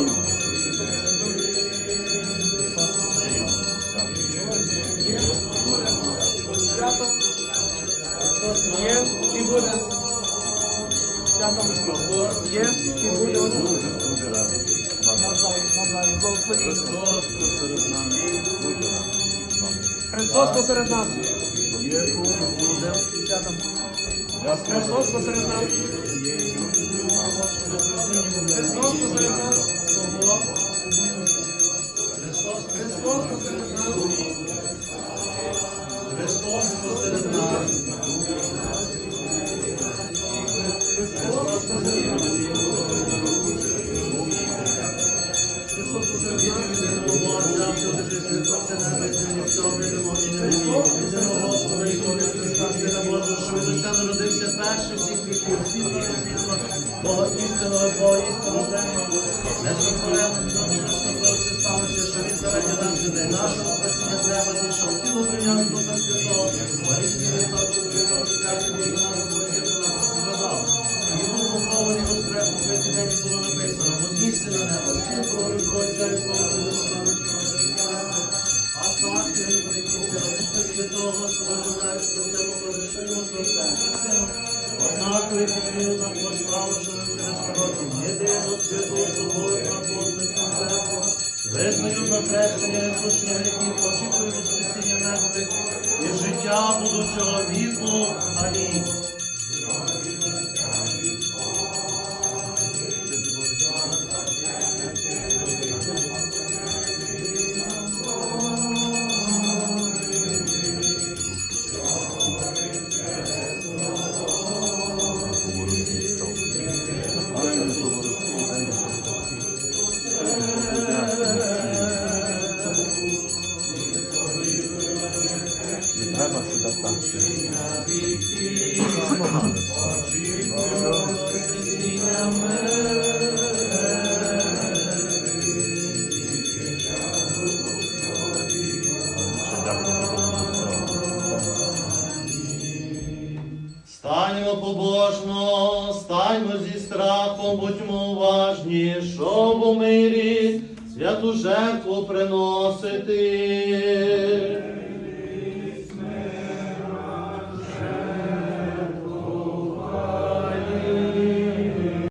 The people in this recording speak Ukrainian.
моє. Свято. Є і буде. Свято є і буде. Навзаєм, навзаєм. Благословіть. Христос посеред нас. Святом. Христос посеред нас. Христос посеред нас. Христос посеред нас. Христос посеред нас. Господа Ісуса Христа, Сина Божого, що від Отця народився перший всіх віків, Бога істинного, Бога істинного денного, несотвореного, що сталося, що нашого спасіння треба зійшов, тіло Святого, Марійський Христос, Святого, Святого, до нас Божого, згадав. І був похований воскрес, у третій день було написано, вознісся на небо, царі слава, а так, я не Святого Господа, що йому зросте. Однакові покрив нам пославу, що через пророків, єдину святу собою апостольську церкву, визнаю за хрещення і життя будучого віку. Амінь. Треба сюди. Станьмо побожно, станьмо зі страхом, будьмо уважні, щоб у мирі святу жертву приносити.